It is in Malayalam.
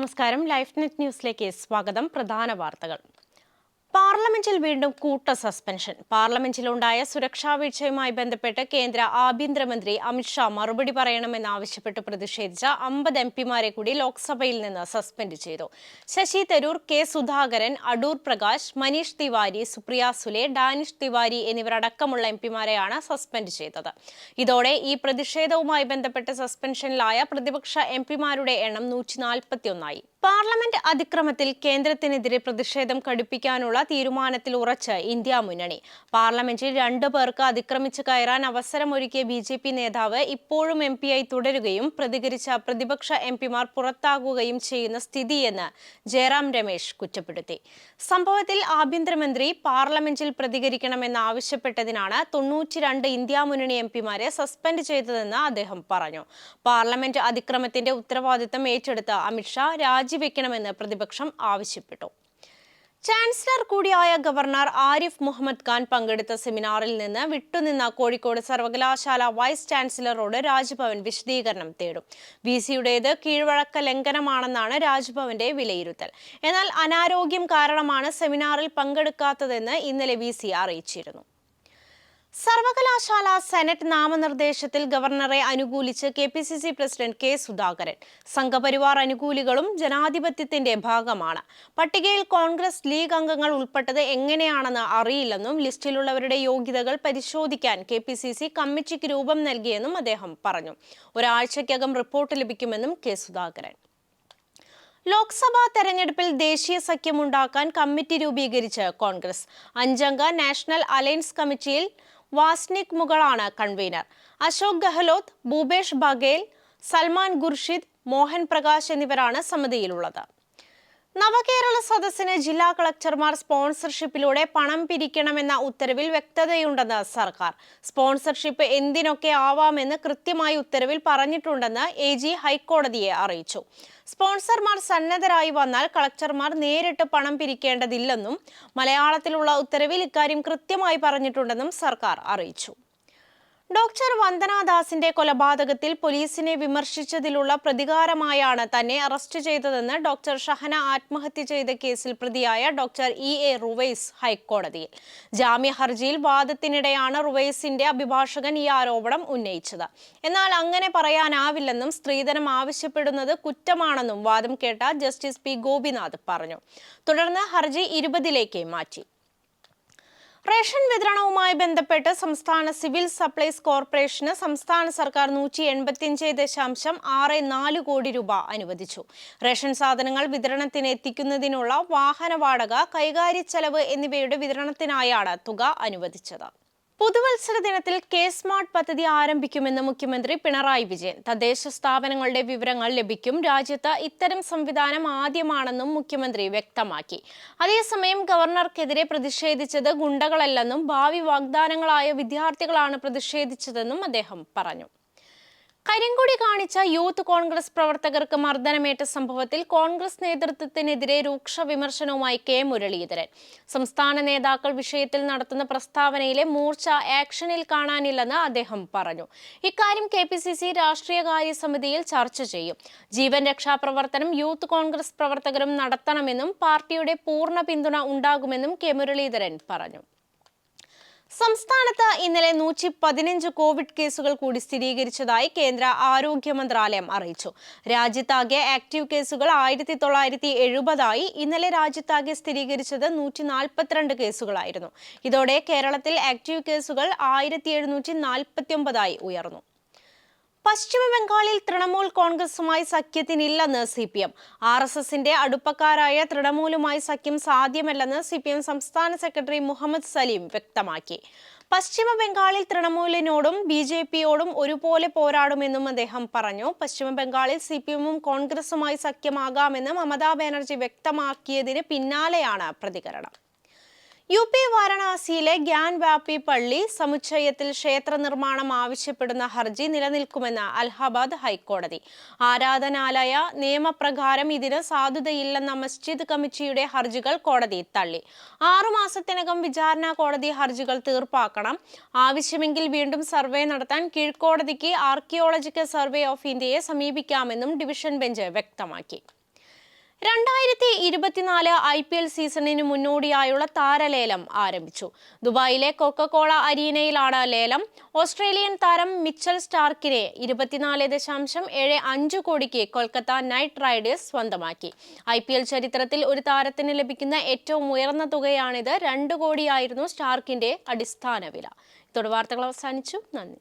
നമസ്കാരം. ലൈഫ് നെറ്റ് ന്യൂസിലേക്ക് സ്വാഗതം. പ്രധാന വാർത്തകൾ. പാർലമെന്റിൽ വീണ്ടും കൂട്ട സസ്പെൻഷൻ. പാർലമെന്റിലുണ്ടായ സുരക്ഷാ വീഴ്ചയുമായി ബന്ധപ്പെട്ട് കേന്ദ്ര ആഭ്യന്തരമന്ത്രി അമിത്ഷാ മറുപടി പറയണമെന്നാവശ്യപ്പെട്ട് പ്രതിഷേധിച്ച അമ്പത് എം പിമാരെ കൂടി ലോക്സഭയിൽ നിന്ന് സസ്പെൻഡ് ചെയ്തു. ശശി തരൂർ കെ സുധാകരൻ അടൂർ പ്രകാശ് മനീഷ് തിവാരി സുപ്രിയ സുലെ ഡാനിഷ് തിവാരി എന്നിവരടക്കമുള്ള എം പിമാരെയാണ് സസ്പെൻഡ് ചെയ്തത്. ഇതോടെ ഈ പ്രതിഷേധവുമായി ബന്ധപ്പെട്ട് സസ്പെൻഷനിലായ പ്രതിപക്ഷ എം പിമാരുടെ എണ്ണം നൂറ്റി നാൽപ്പത്തിയൊന്നായി പാർലമെന്റ് അതിക്രമത്തിൽ കേന്ദ്രത്തിനെതിരെ പ്രതിഷേധം കടുപ്പിക്കാനുള്ള തീരുമാനത്തിൽ ഉറച്ച് ഇന്ത്യ മുന്നണി. പാർലമെന്റിൽ രണ്ടു പേർക്ക് അതിക്രമിച്ച് കയറാൻ അവസരമൊരുക്കിയ ബി ജെ പി നേതാവ് ഇപ്പോഴും എം പിയായി തുടരുകയും പ്രതികരിച്ച പ്രതിപക്ഷ എം പിമാർ പുറത്താകുകയും ചെയ്യുന്ന സ്ഥിതിയെന്ന് ജയറാം രമേശ് കുറ്റപ്പെടുത്തി. സംഭവത്തിൽ ആഭ്യന്തരമന്ത്രി പാർലമെന്റിൽ പ്രതികരിക്കണമെന്ന് ആവശ്യപ്പെട്ടതിനാണ് തൊണ്ണൂറ്റിരണ്ട് ഇന്ത്യ മുന്നണി എം പിമാരെ സസ്പെൻഡ് ചെയ്തതെന്ന് അദ്ദേഹം പറഞ്ഞു. പാർലമെന്റ് അതിക്രമത്തിന്റെ ഉത്തരവാദിത്തം ഏറ്റെടുത്ത അമിത്ഷാ രാജിവെക്കണമെന്ന് പ്രതിപക്ഷം ആവശ്യപ്പെട്ടു. ചാൻസലർ കൂടിയായ ഗവർണർ ആരിഫ് മുഹമ്മദ് ഖാൻ പങ്കെടുത്ത സെമിനാറിൽ നിന്ന് വിട്ടുനിന്ന കോഴിക്കോട് സർവകലാശാല വൈസ് ചാൻസലറോട് രാജ്ഭവൻ വിശദീകരണം തേടും. വി സിയുടേത് കീഴ്വഴക്ക ലംഘനമാണെന്നാണ് രാജ്ഭവന്റെ വിലയിരുത്തൽ. എന്നാൽ അനാരോഗ്യം കാരണമാണ് സെമിനാറിൽ പങ്കെടുക്കാത്തതെന്ന് ഇന്നലെ വി അറിയിച്ചിരുന്നു. സർവകലാശാല സെനറ്റ് നാമനിർദ്ദേശത്തിൽ ഗവർണറെ അനുകൂലിച്ച് K P C C president K Sudhakaran. Sangh Parivar അനുകൂലികളും ജനാധിപത്യത്തിന്റെ ഭാഗമാണ്. പട്ടികയിൽ കോൺഗ്രസ് ലീഗ് അംഗങ്ങൾ ഉൾപ്പെട്ടത് എങ്ങനെയാണെന്ന് അറിയില്ലെന്നും ലിസ്റ്റിലുള്ളവരുടെ യോഗ്യതകൾ പരിശോധിക്കാൻ കെ പി സി സി കമ്മിറ്റിക്ക് രൂപം നൽകിയെന്നും അദ്ദേഹം പറഞ്ഞു. ഒരാഴ്ചയ്ക്കകം റിപ്പോർട്ട് ലഭിക്കുമെന്നും കെ സുധാകരൻ. ലോക്സഭാ തെരഞ്ഞെടുപ്പിൽ ദേശീയ സഖ്യമുണ്ടാക്കാൻ കമ്മിറ്റി രൂപീകരിച്ച് കോൺഗ്രസ്. അഞ്ചംഗ നാഷണൽ അലയൻസ് കമ്മിറ്റിയിൽ വാസ്നിക് മുകളാണ് കൺവീനർ അശോക് ഗെഹ്ലോത്ത് ഭൂപേഷ് ബഗേൽ സൽമാൻ ഖുർഷിദ് മോഹൻ പ്രകാശ് എന്നിവരാണ് സമിതിയിലുള്ളത്. നവകേരള സദസ്സിന് ജില്ലാ കളക്ടർമാർ സ്പോൺസർഷിപ്പിലൂടെ പണം പിരിക്കണമെന്ന ഉത്തരവിൽ വ്യക്തതയുണ്ടെന്ന് സർക്കാർ. സ്പോൺസർഷിപ്പ് എന്തിനൊക്കെ ആവാമെന്ന് കൃത്യമായി ഉത്തരവിൽ പറഞ്ഞിട്ടുണ്ടെന്ന് എ ജി ഹൈക്കോടതിയെ അറിയിച്ചു. സ്പോൺസർമാർ സന്നദ്ധരായി വന്നാൽ കളക്ടർമാർ നേരിട്ട് പണം പിരിക്കേണ്ടതില്ലെന്നും മലയാളത്തിലുള്ള ഉത്തരവിൽ ഇക്കാര്യം കൃത്യമായി പറഞ്ഞിട്ടുണ്ടെന്നും സർക്കാർ അറിയിച്ചു. ഡോക്ടർ വന്ദനാദാസിന്റെ കൊലപാതകത്തിൽ പോലീസിനെ വിമർശിച്ചതിലുള്ള പ്രതികാരമായാണ് തന്നെ അറസ്റ്റ് ചെയ്തതെന്ന് ഡോക്ടർ ഷഹന ആത്മഹത്യ ചെയ്ത കേസിൽ പ്രതിയായ ഡോക്ടർ ഇ എ റുവൈസ് ഹൈക്കോടതിയിൽ. ജാമ്യ ഹർജിയിൽ വാദത്തിനിടെയാണ് റുവൈസിന്റെ അഭിഭാഷകൻ ഈ ആരോപണം ഉന്നയിച്ചത്. എന്നാൽ അങ്ങനെ പറയാനാവില്ലെന്നും സ്ത്രീധനം ആവശ്യപ്പെടുന്നത് കുറ്റമാണെന്നും വാദം കേട്ട ജസ്റ്റിസ് പി ഗോപിനാഥ് പറഞ്ഞു. തുടർന്ന് ഹർജി ഇരുപതിലേക്ക് മാറ്റി. റേഷൻ വിതരണവുമായി ബന്ധപ്പെട്ട് സംസ്ഥാന സിവിൽ സപ്ലൈസ് കോർപ്പറേഷന് സംസ്ഥാന സർക്കാർ നൂറ്റി എൺപത്തിയഞ്ച് ദശാംശം ആറ് നാല് കോടി രൂപ അനുവദിച്ചു. റേഷൻ സാധനങ്ങൾ വിതരണത്തിന് എത്തിക്കുന്നതിനുള്ള വാഹന വാടക കൈകാര്യ ചെലവ് എന്നിവയുടെ വിതരണത്തിനായാണ് തുക അനുവദിച്ചത്. പുതുവത്സര ദിനത്തിൽ കെ സ്മാർട്ട് പദ്ധതി ആരംഭിക്കുമെന്ന് മുഖ്യമന്ത്രി പിണറായി വിജയൻ. തദ്ദേശ സ്ഥാപനങ്ങളുടെ വിവരങ്ങൾ ലഭിക്കും. രാജ്യത്ത് ഇത്തരം സംവിധാനം ആദ്യമാണെന്നും മുഖ്യമന്ത്രി വ്യക്തമാക്കി. അതേസമയം ഗവർണർക്കെതിരെ പ്രതിഷേധിച്ചത് ഗുണ്ടകളല്ലെന്നും ഭാവി വാഗ്ദാനങ്ങളായ വിദ്യാർത്ഥികളാണ് പ്രതിഷേധിച്ചതെന്നും അദ്ദേഹം പറഞ്ഞു. കരിങ്കൊടി കാണിച്ച യൂത്ത് കോൺഗ്രസ് പ്രവർത്തകർക്ക് മർദ്ദനമേറ്റ സംഭവത്തിൽ കോൺഗ്രസ് നേതൃത്വത്തിനെതിരെ രൂക്ഷ വിമർശനവുമായി കെ മുരളീധരൻ. സംസ്ഥാന നേതാക്കൾ വിഷയത്തിൽ നടത്തുന്ന പ്രസ്താവനയിലെ മൂർച്ച ആക്ഷനിൽ കാണാനില്ലെന്ന് അദ്ദേഹം പറഞ്ഞു. ഇക്കാര്യം കെ പി സി സി രാഷ്ട്രീയകാര്യ സമിതിയിൽ ചർച്ച ചെയ്യും. ജീവൻ രക്ഷാ പ്രവർത്തനം യൂത്ത് കോൺഗ്രസ് പ്രവർത്തകരും നടത്തണമെന്നും പാർട്ടിയുടെ പൂർണ പിന്തുണ ഉണ്ടാകുമെന്നും കെ മുരളീധരൻ പറഞ്ഞു. സംസ്ഥാനത്ത് ഇന്നലെ നൂറ്റി പതിനഞ്ച് കോവിഡ് കേസുകൾ കൂടി സ്ഥിരീകരിച്ചതായി കേന്ദ്ര ആരോഗ്യ മന്ത്രാലയം അറിയിച്ചു. രാജ്യത്താകെ ആക്റ്റീവ് കേസുകൾ ആയിരത്തി തൊള്ളായിരത്തി എഴുപതായി ഇന്നലെ രാജ്യത്താകെ സ്ഥിരീകരിച്ചത് നൂറ്റി നാൽപ്പത്തിരണ്ട് കേസുകളായിരുന്നു. ഇതോടെ കേരളത്തിൽ ആക്റ്റീവ് കേസുകൾ ആയിരത്തി എഴുന്നൂറ്റി നാൽപ്പത്തി ഉയർന്നു. പശ്ചിമ ബംഗാളിൽ തൃണമൂൽ കോൺഗ്രസുമായി സഖ്യത്തിനില്ലെന്ന് C P M R S എസിന്റെ അടുപ്പക്കാരായ തൃണമൂലുമായി സഖ്യം സാധ്യമല്ലെന്ന് സി പി എം സംസ്ഥാന സെക്രട്ടറി മുഹമ്മദ് സലീം വ്യക്തമാക്കി. പശ്ചിമ ബംഗാളിൽ തൃണമൂലിനോടും ബി ജെ പിയോടും ഒരുപോലെ പോരാടുമെന്നും അദ്ദേഹം പറഞ്ഞു. പശ്ചിമ ബംഗാളിൽ സി പി എമ്മും കോൺഗ്രസുമായി സഖ്യമാകാമെന്ന് മമതാ ബാനർജി വ്യക്തമാക്കിയതിന് പിന്നാലെയാണ് പ്രതികരണം. യു പി വാരണാസിയിലെ ഗ്യാൻ വ്യാപി പള്ളി സമുച്ചയത്തിൽ ക്ഷേത്ര നിർമ്മാണം ആവശ്യപ്പെടുന്ന ഹർജി നിലനിൽക്കുമെന്ന് അലഹബാദ് ഹൈക്കോടതി. ആരാധനാലയ നിയമപ്രകാരം ഇതിന് സാധുതയില്ലെന്ന മസ്ജിദ് കമ്മിറ്റിയുടെ ഹർജികൾ കോടതി തള്ളി. ആറുമാസത്തിനകം വിചാരണ കോടതി ഹർജികൾ തീർപ്പാക്കണം. ആവശ്യമെങ്കിൽ വീണ്ടും സർവേ നടത്താൻ കീഴ്ക്കോടതിക്ക് ആർക്കിയോളജിക്കൽ സർവേ ഓഫ് ഇന്ത്യയെ സമീപിക്കാമെന്നും ഡിവിഷൻ ബെഞ്ച് വ്യക്തമാക്കി. രണ്ടായിരത്തി ഇരുപത്തിനാല് ഐ പി എൽ സീസണിന് മുന്നോടിയായുള്ള താരലേലം ആരംഭിച്ചു. ദുബായിലെ കൊക്കക്കോള അരീനയിലാണ് ലേലം. ഓസ്ട്രേലിയൻ താരം മിച്ചൽ സ്റ്റാർക്കിനെ ഇരുപത്തിനാല് ദശാംശം ഏഴ് അഞ്ച് കോടിക്ക് കൊൽക്കത്ത നൈറ്റ് റൈഡേഴ്സ് സ്വന്തമാക്കി. ഐ പി എൽ ചരിത്രത്തിൽ ഒരു താരത്തിന് ലഭിക്കുന്ന ഏറ്റവും ഉയർന്ന തുകയാണിത്. രണ്ട് കോടിയായിരുന്നു സ്റ്റാർക്കിന്റെ അടിസ്ഥാന വില. ഇതോടെ വാർത്തകൾ അവസാനിച്ചു. നന്ദി.